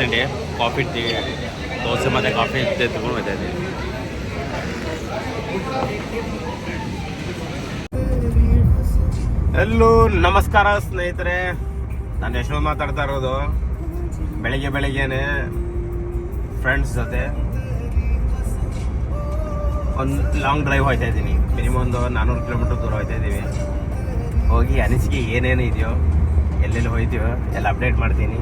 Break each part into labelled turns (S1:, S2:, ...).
S1: ತಿಂಡಿ coffee tea, dosa ಮತ್ತು coffee ತಗೊಂಡು ಹೋಗ್ತಾ ಇದ್ದೀವಿ. ಎಲ್ಲೂ ನಮಸ್ಕಾರ ಸ್ನೇಹಿತರೆ. ನಾನು ಯಶವಂತ್ ಮಾತಾಡ್ತಾ ಇರೋದು. ಬೆಳಿಗ್ಗೆ ಬೆಳಿಗ್ಗೆನೆ ಫ್ರೆಂಡ್ಸ್ ಜೊತೆ ಒಂದು ಲಾಂಗ್ ಡ್ರೈವ್ ಹೋಗ್ತಾ ಇದ್ದೀನಿ. ಮಿನಿಮಮ್ ಒಂದು ನಾನ್ನೂರು ಕಿಲೋಮೀಟರ್ ದೂರ ಹೋಗ್ತಾ ಇದ್ದೀವಿ. ಹೋಗಿ ಅನಿಸಿಕೆ ಏನೇನು ಇದೆಯೋ, ಎಲ್ಲೆಲ್ಲಿ ಹೋಯ್ತೀವೋ ಎಲ್ಲ ಅಪ್ಡೇಟ್ ಮಾಡ್ತೀನಿ.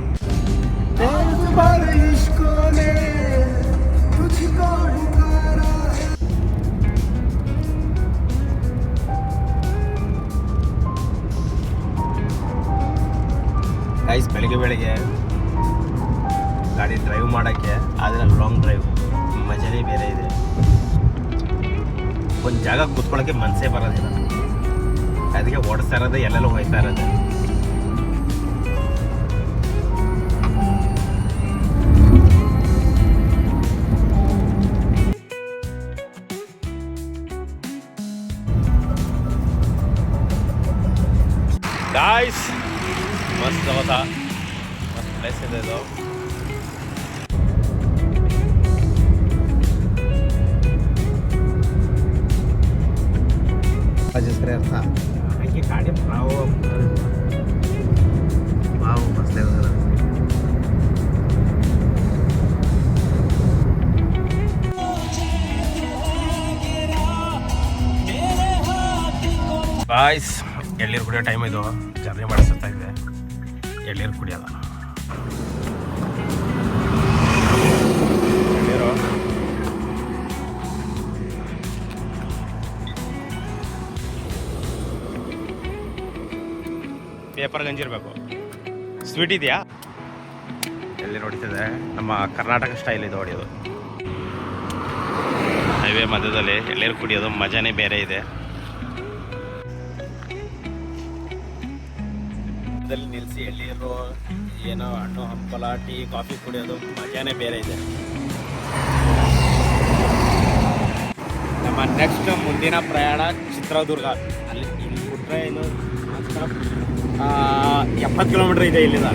S1: ಗೈಸ್ ಬೆಳಿಗ್ಗೆ ಬೆಳಿಗ್ಗೆ ಗಾಡಿ ಡ್ರೈವ್ ಮಾಡೋಕ್ಕೆ, ಆದರೆ ಲಾಂಗ್ ಡ್ರೈವ್ ಮಜಾನೇ ಬೇರೆ ಇದೆ. ಒಂದು ಜಾಗ ಕೂತ್ಕೊಳ್ಳೋಕ್ಕೆ ಮನಸ್ಸೇ ಬರೋದಿಲ್ಲ. ಅದಕ್ಕೆ ಓಡಿಸ್ತಾ ಇರೋದು ಎಲ್ಲೆಲ್ಲೋ ಹೋಗ್ತಾ ಇರೋದು.
S2: ಅರ್ಥ
S1: ಅದಕ್ಕೆ ಗಾಡಿ ನಾವು
S2: ವಾವ್ ಮಸ್ತ್ ಆಗ್ತದ
S1: ಬಾಯ್ಸ್ ಎಳ್ಳೀರು ಕುಡಿಯೋ ಟೈಮ್ ಇದು. ಜರ್ನಿ ಮಾಡಿಸ್ತಾ ಇದೆ. ಎಳ್ಳೀರು ಕುಡಿಯೋದ ಪೇಪರ್ ಗಂಜಿ ಇರಬೇಕು. ಸ್ವೀಟ್ ಇದೆಯಾ? ಎಲ್ಲಿ ನೋಡ್ತಿದೆ ನಮ್ಮ ಕರ್ನಾಟಕ ಸ್ಟೈಲ್ ಇದೆ ಹೊಡೆಯೋದು. ಹೈವೇ ಮಧ್ಯದಲ್ಲಿ ಎಳ್ಳೀರು ಕುಡಿಯೋದು ಮಜಾನೇ ಬೇರೆ ಇದೆ. ನಿಲ್ಸಿ ನಿಲ್ಲಿಸಿ ಎಳ್ಳೀರು ಏನೋ ಹಣ್ಣು ಹಂಪಲ ಟೀ ಕಾಫಿ ಕುಡಿಯೋದು ಮಜಾನೇ ಬೇರೆ ಇದೆ. ನಮ್ಮ ನೆಕ್ಸ್ಟ್ ಮುಂದಿನ ಪ್ರಯಾಣ ಚಿತ್ರದುರ್ಗ. ಅಲ್ಲಿ ಇಲ್ಲಿ ಬಿಟ್ಟರೆ ಏನು ಎಪ್ಪತ್ತು ಕಿಲೋಮೀಟರ್ ಇದೆ ಇಲ್ಲಿಂದ.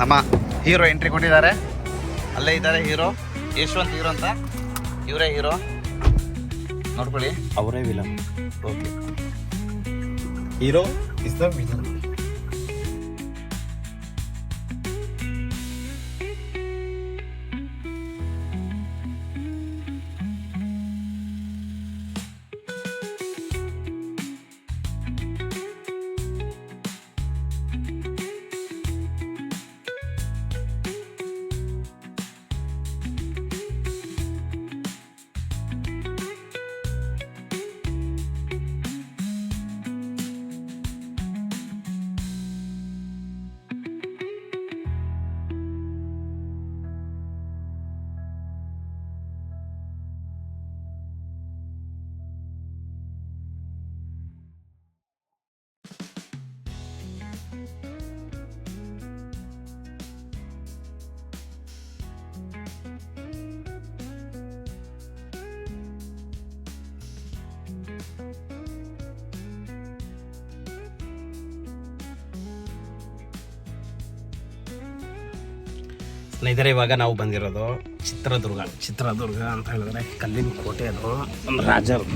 S2: ನಮ್ಮ ಹೀರೋ ಎಂಟ್ರಿ ಕೊಟ್ಟಿದ್ದಾರೆ. ಅಲ್ಲೇ ಇದ್ದಾರೆ ಹೀರೋ ಯಶವಂತ್ ಹೀರೋ ಅಂತ. ಇವರೇ ಹೀರೋ ನೋಡ್ಕೊಳ್ಳಿ.
S1: ಅವರೇ villain okay hero is the villain ಸ್ನೇಹಿತರೆ, ಇವಾಗ ನಾವು ಬಂದಿರೋದು ಚಿತ್ರದುರ್ಗ ಚಿತ್ರದುರ್ಗ ಅಂತ ಹೇಳಿದ್ರೆ ಕಲ್ಲಿನ ಕೋಟೆ ಅದು, ಒಂದು ರಾಜರು.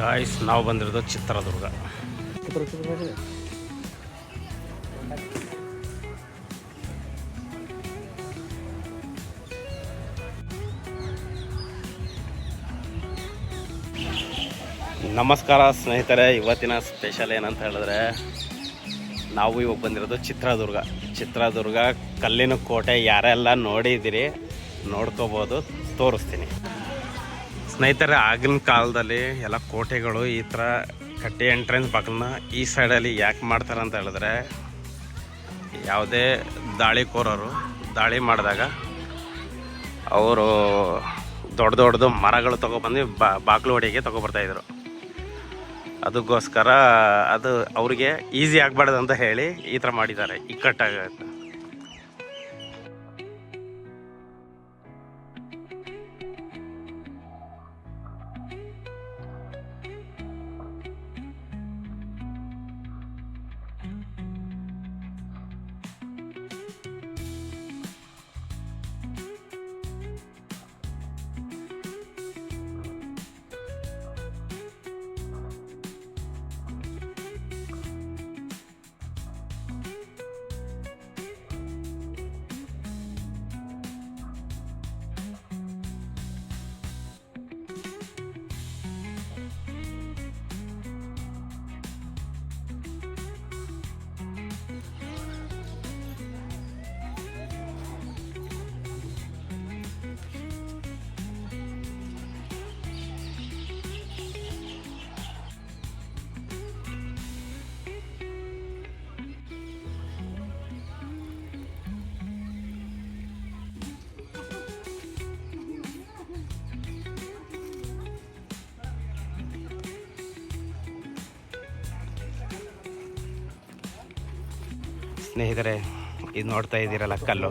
S1: ಗಾಯ್ಸ್ ನಾವು ಬಂದಿರೋದು ಚಿತ್ರದುರ್ಗ. ನಮಸ್ಕಾರ ಸ್ನೇಹಿತರೆ, ಇವತ್ತಿನ ಸ್ಪೆಷಲ್ ಏನಂತ ಹೇಳಿದ್ರೆ, ನಾವು ಇವಾಗ ಬಂದಿರೋದು ಚಿತ್ರದುರ್ಗ. ಚಿತ್ರದುರ್ಗ ಕಲ್ಲಿನ ಕೋಟೆ, ಯಾರೆಲ್ಲ ನೋಡಿದ್ದೀರಿ, ನೋಡ್ಕೋಬೋದು, ತೋರಿಸ್ತೀನಿ. ಸ್ನೇಹಿತರೆ, ಆಗಿನ ಕಾಲದಲ್ಲಿ ಎಲ್ಲ ಕೋಟೆಗಳು ಈ ಥರ ಕಟ್ಟಿ ಎಂಟ್ರೆನ್ಸ್ ಬಾಗಿಲನ್ನ ಈ ಸೈಡಲ್ಲಿ ಯಾಕೆ ಮಾಡ್ತಾರೆ ಅಂತ ಹೇಳಿದ್ರೆ, ಯಾವುದೇ ದಾಳಿಕೋರರು ದಾಳಿ ಮಾಡಿದಾಗ ಅವರು ದೊಡ್ಡ ದೊಡ್ಡದು ಮರಗಳು ತೊಗೊಬಂದು ಬಾ, ಬಾಗಿಲು ಹೊಡಿಗೆ ತೊಗೊಬರ್ತಾಯಿದ್ರು ಅದಕ್ಕೋಸ್ಕರ ಅದು ಅವರಿಗೆ ಈಸಿ ಆಗಬಾರ್ದು ಅಂತ ಹೇಳಿ ಈ ಥರ ಮಾಡಿದ್ದಾರೆ. ಇಕ್ಕಟ್ಟಾಗ ಸ್ನೇಹಿತರೆ ಇದು ನೋಡ್ತಾ ಇದ್ದೀರಲ್ಲ ಕಲ್ಲು.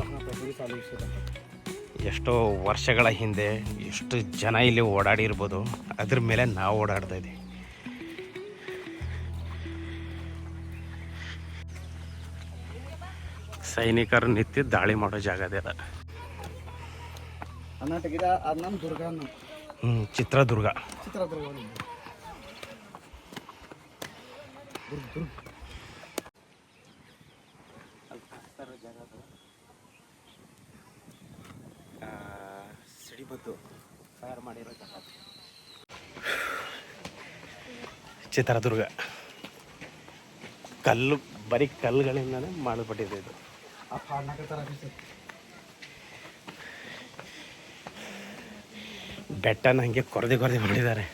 S1: ಎಷ್ಟೋ ವರ್ಷಗಳ ಹಿಂದೆ ಎಷ್ಟು ಜನ ಇಲ್ಲಿ ಓಡಾಡಿರ್ಬೋದು ಅದ್ರ ಮೇಲೆ ನಾವು ಓಡಾಡ್ತಾ ಇದ್ದೀವಿ. ಸೈನಿಕರು ನಿತ್ಯ ದಾಳಿ ಮಾಡೋ ಜಾಗ ಅದ ಹ್ಞೂ ಚಿತ್ರದುರ್ಗ.
S2: ಚಿತ್ರದುರ್ಗ
S1: ಸಿಡಿಬದ್ದು ತಯಾರು ಚಿತ್ರದುರ್ಗ. ಕಲ್ಲು ಬರೀ ಕಲ್ಲುಗಳಿಂದನೇ ಮಾಡಲ್ಪಟ್ಟಿದೆ ಇದು. ಬೆಟ್ಟನ ಹಂಗೆ ಕೊರದೆ ಕೊರದೆ ಮಾಡಿದ್ದಾರೆ.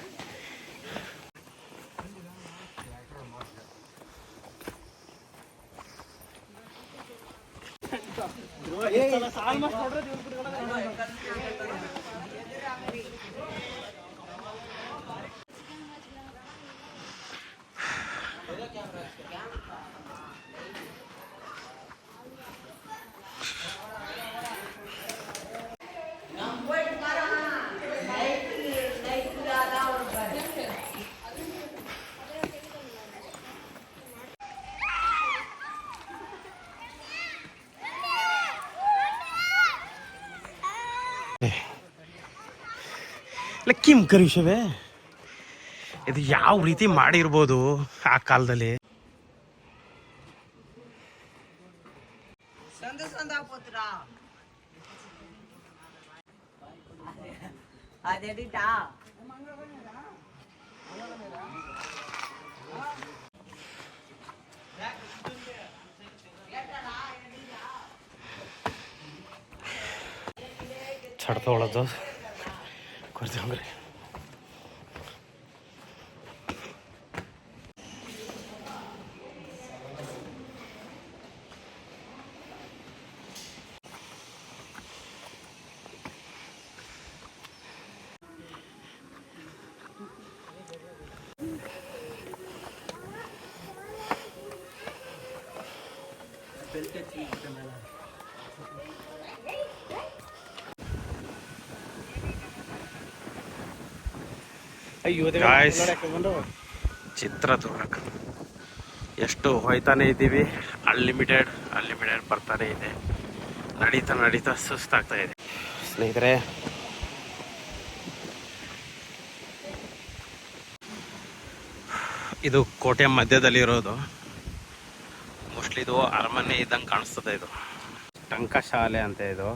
S1: ಕಿಮ್ ಕರಿಷವೆ ಇದು ಯಾವ ರೀತಿ ಮಾಡಿರ್ಬೋದು ಆ ಕಾಲದಲ್ಲಿ?
S3: ಸಂದ
S1: ಚಿತ್ರದುರ್ಗ ಎಷ್ಟು ಹೋಯ್ತಾನೆ ಇದ್ದೀವಿ? ಅನ್ಲಿಮಿಟೆಡ್ ಅನ್ಲಿಮಿಟೆಡ್ ಬರ್ತಾನೆ ಇದೆ. ನಡೀತಾ ನಡೀತಾ ಸುಸ್ತಾಗ್ತಾ ಇದೆ. ಸ್ನೇಹಿತರೆ ಇದು ಕೋಟೆ ಮಧ್ಯದಲ್ಲಿರೋದು. ಮೋಸ್ಟ್ಲಿ ಇದು ಅರಮನೆ ಇದ್ದಂಗೆ ಕಾಣಿಸ್ತದೆ ಇದು. ಟಂಕ ಶಾಲೆ ಅಂತ ಇದು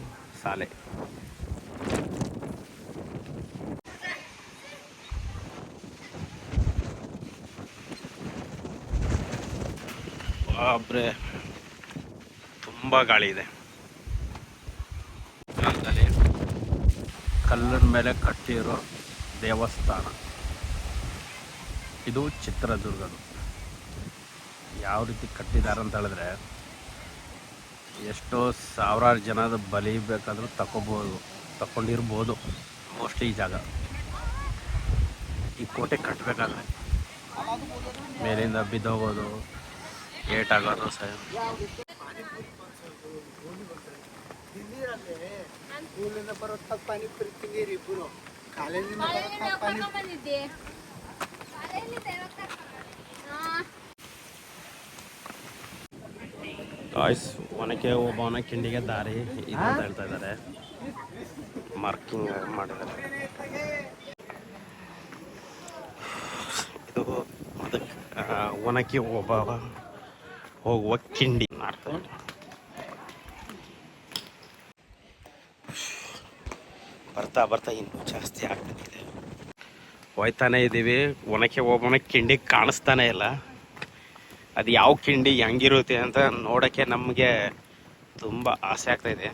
S1: ಶಾಲೆ. ಬಾಬ್ರೆ ತುಂಬ ಗಾಳಿ ಇದೆ. ಕಲ್ಲಿನ ಮೇಲೆ ಕಟ್ಟಿರೋ ದೇವಸ್ಥಾನ. ಇದು ಚಿತ್ರದುರ್ಗದು. ಯಾವ ರೀತಿ ಕಟ್ಟಿದ್ದಾರೆ ಅಂತ ಹೇಳಿದ್ರೆ ಎಷ್ಟೋ ಸಾವಿರಾರು ಜನದ ಬಲಿ ಬೇಕಾದರೂ ತಗೋಬೋದು ತಗೊಂಡಿರ್ಬೋದು ಮೋಸ್ಟ್ಲಿ ಈ ಜಾಗ. ಈ ಕೋಟೆ ಕಟ್ಟಬೇಕಾದ್ರೆ ಮೇಲಿಂದ ಬಿದ್ದೋಗೋದು ಏಟಾಗೋದು ಸಹ.
S3: ಸರ್ ಬರೋ ಪಾನಿ ಪ್ರೀತಿ ನೀರು ಇಬ್ಬರು ಕಾಲೇಜಿಂದ
S1: ಗಾಯ್ಸ್ ಒನಕೆ ಒಬ್ಬವನ ಕಿಂಡಿಗೆ ದಾರಿ ಇದು ಅಂತ ಹೇಳ್ತಾ ಇದ್ದಾರೆ. ಮಾರ್ಕಿಂಗ್ ಮಾಡಿದ್ದಾರೆ. ಇದು ಅದಕ್ಕೆ ಒನಕೆ ಒಬ್ಬವ ಹೋಗುವ ಕಿಂಡಿ. ಮಾಡ್ತಾ ಬರ್ತಾ ಬರ್ತಾ ಇನ್ನೂ ಜಾಸ್ತಿ ಆಗ್ತಿದೆ ಹೋಯ್ತಾನೆ ಇದ್ದೀವಿ ಒನಕೆ ಒಬ್ಬನ ಕಿಂಡಿ ಕಾಣಿಸ್ತಾನೆ ಇಲ್ಲ. ಅದು ಯಾವ ಕಿಂಡಿ ಹೆಂಗಿರುತ್ತೆ ಅಂತ ನೋಡೋಕ್ಕೆ ನಮಗೆ ತುಂಬ ಆಸೆ ಆಗ್ತಾ ಇದೆ.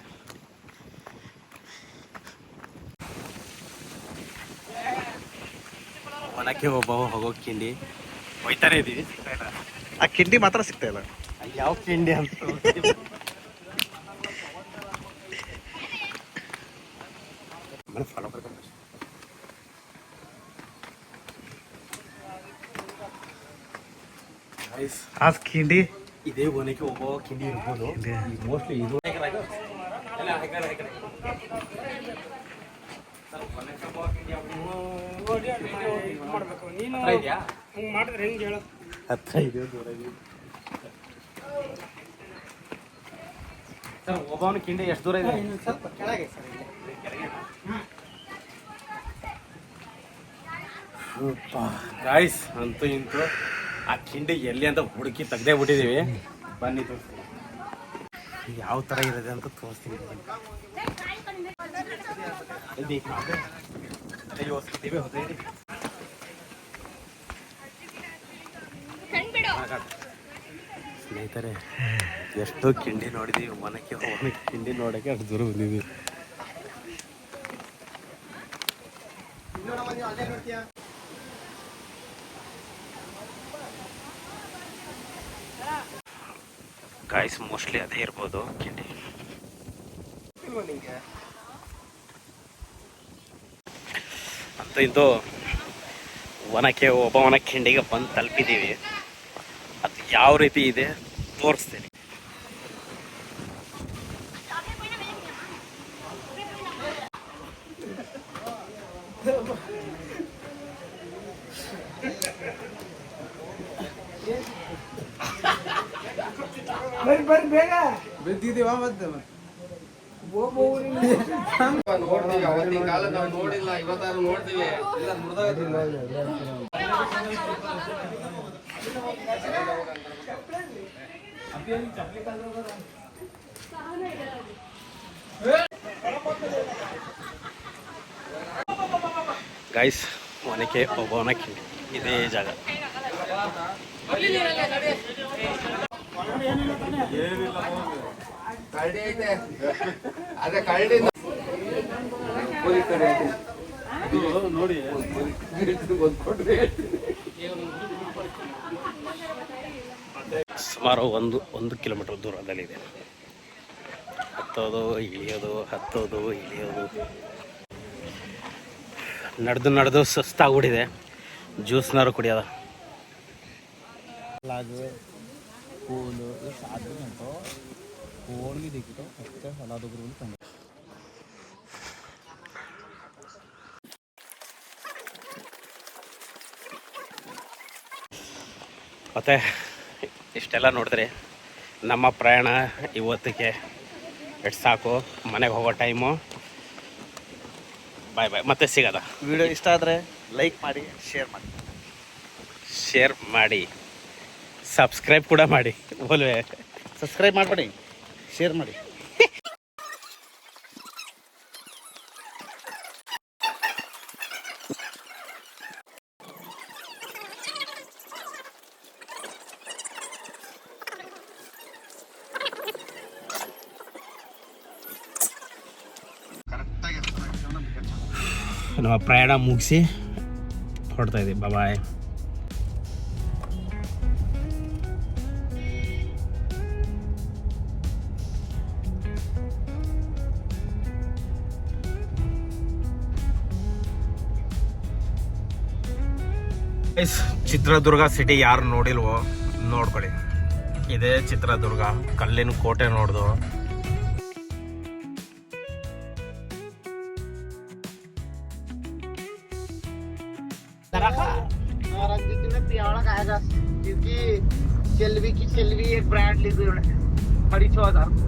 S1: ಒಬ್ಬ ಒಬ್ಬವ ಹೋಗೋ ಕಿಂಡಿ ಹೋಯ್ತಾನೆ ಇದ್ದೀವಿ ಸಿಗ್ತಾ ಇಲ್ಲ.
S2: ಆ ಕಿಂಡಿ ಮಾತ್ರ ಸಿಗ್ತಾ ಇಲ್ಲ.
S1: ಯಾವ ಕಿಂಡಿ ಅಂತ ಫಾಲೋ
S2: ಆ ಕಿಂಡಿ
S1: ಇದೇ ಒನಕೆ ಒಬ್ಬ ಕಿಂಡಿ ಇರ್ಬೋದು. ಮೋಸ್ಟ್ಲಿ ಇದು. ಹತ್ರ ಇದೆ ದೂರ ಇದೆ ಸರ್ ಒಬ್ಬವನ ಕಿಂಡಿ ಎಷ್ಟು ದೂರ ಇದೆ?
S3: ಸ್ವಲ್ಪ ಕೆಳಗೆ ಸರ್
S1: ಗಾಯ್ಸ್ ಅಂತೂ ಇಂತೂ. ಆ ಕಿಂಡಿ ಎಲ್ಲಿ ಅಂತ ಹುಡುಕಿ ತೆಗ್ದೇ ಬಿಟ್ಟಿದೀವಿ. ಬನ್ನಿ ತೋರಿಸ್ತೀನಿ ಯಾವ ಥರ ಇರದೆ ಅಂತ ತೋರಿಸ್ತೀನಿ. ಸ್ನೇಹಿತರೆ ಎಷ್ಟು ಕಿಂಡಿ ನೋಡಿದೀವಿ ಮನಕ್ಕೆ ಹೋಗಿ ಕಿಂಡಿ ನೋಡಕ್ಕೆ ಅಷ್ಟು ದೂರ ಬಂದಿದ್ದೀವಿ
S3: ನೋಡಮ್ಮ ನೀವು ಅಲ್ಲೇ ನೋಡ್ತೀಯಾ
S1: ಗಾಯ್ಸ್ ಮೋಸ್ಟ್ಲಿ ಅದೇ ಇರ್ಬೋದು. ಕಿಂಡಿ. ಅಂತ ಇಂದು ಒನಕ್ಕೆ ಒಬ್ಬವನ ಕಿಂಡಿಗೆ ಬಂದು ತಲುಪಿದ್ದೀವಿ. ಅದು ಯಾವ ರೀತಿ ಇದೆ, ತೋರಿಸ್ತೀನಿ.
S3: ಬರ್ರಿ ಬರ್ರಿ ಬೇಗ
S4: ಬಿದ್ದಿದೀವ ಮತ್ತೆ
S5: ನೋಡ್ತೀವಿ ಅವತ್ತಿನ ಕಾಲ ನಾವು ನೋಡಿಲ್ಲ ಇವತ್ತಾರು ನೋಡ್ತೀವಿ ಇಲ್ಲ
S1: ಗಾಯ್ಸ್ ಒನಕೆ ಒಬ್ಬವನ ಕಿಂಡಿ ಇದೇ ಜಾಗ
S5: ನೋಡಿ
S1: ಸುಮಾರು ಒಂದು ಒಂದು ಕಿಲೋಮೀಟರ್ ದೂರದಲ್ಲಿದೆ ಹತ್ತೋದು, ಇಳಿಯೋದು ಹತ್ತೋದು, ಇಳಿಯೋದು. ನಡೆದು ನಡೆದು ಸುಸ್ತಾಗ್ಬಿಟ್ಟಿದೆ. ಜ್ಯೂಸ್ನಾರು ಕುಡಿಯೋದ.
S4: ಕೂಲು
S1: ಮತ್ತೆ ಇಷ್ಟೆಲ್ಲ ನೋಡಿದ್ರೆ ನಮ್ಮ ಪ್ರಯಾಣ ಇವತ್ತಿಗೆ ಎಷ್ಟು ಸಾಕು. ಮನೆಗೆ ಹೋಗೋ ಟೈಮು. ಬಾಯ್ ಬಾಯ್ ಮತ್ತೆ ಸಿಗೋದ?
S2: ವಿಡಿಯೋ ಇಷ್ಟ ಆದರೆ ಲೈಕ್ ಮಾಡಿ ಶೇರ್ ಮಾಡಿ.
S1: ಶೇರ್ ಮಾಡಿ. ಸಬ್ಸ್ಕ್ರೈಬ್ ಕೂಡ ಮಾಡಿ. ಒಲ್ವೇ.
S2: ಸಬ್ಸ್ಕ್ರೈಬ್ ಮಾಡ್ಬೇಡಿ ಶೇರ್ ಮಾಡಿ.
S1: ನಮ್ಮ ಪ್ರಯಾಣ ಮುಗಿಸಿ ಹೊಡ್ತಾ ಇದ್ದೀವಿ. ಬಾಯ್ ಚಿತ್ರದುರ್ಗ ಸಿಟಿ ಯಾರು ನೋಡಿಲ್ವೋ ನೋಡ್ಕೊಳ್ಳಿ. ಇದೇ ಚಿತ್ರದುರ್ಗ ಕಲ್ಲಿನ ಕೋಟೆ ನೋಡ್ದು.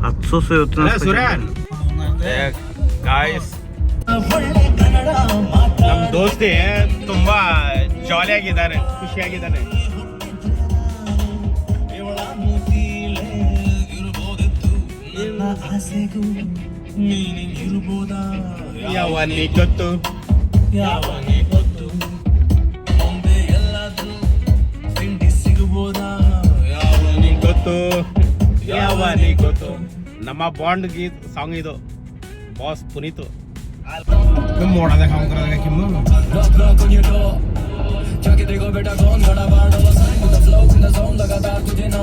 S3: ಹತ್ತು ಗೈಸ್ ನಮ್ ದೋಸ್ತಿ ತುಂಬಾ ಜಾಲಿಯಾಗಿದ್ದಾರೆ ಖುಷಿಯಾಗಿದ್ದಾನೆ. ಯಾವ ನೀ ಗೊತ್ತು
S2: ಯಾವ
S1: ನೀ ಗೊತ್ತು ಮುಂದೆ ಎಲ್ಲಾದ್ರೂ ತಿಂಡಿ ಸಿಗಬೋದಾ? ಯಾವ ನೀ ಗೊತ್ತು ಯಾವ ನೀ ಗೊತ್ತು ನಮ್ಮ ಬಾಂಡ್ ಗೀತ್ ಸಾಂಗ್ ಇದು. ಬಾಸ್ ಪುನೀತ್. ನೋಡೋದಕ್ಕೆ ಅವಕರಾದಕ್ಕೆ ಕಿಮ್ಮು?
S3: देखो बेटा कौन खड़ा बाढ़ flows in the zone लगातार तुझे ना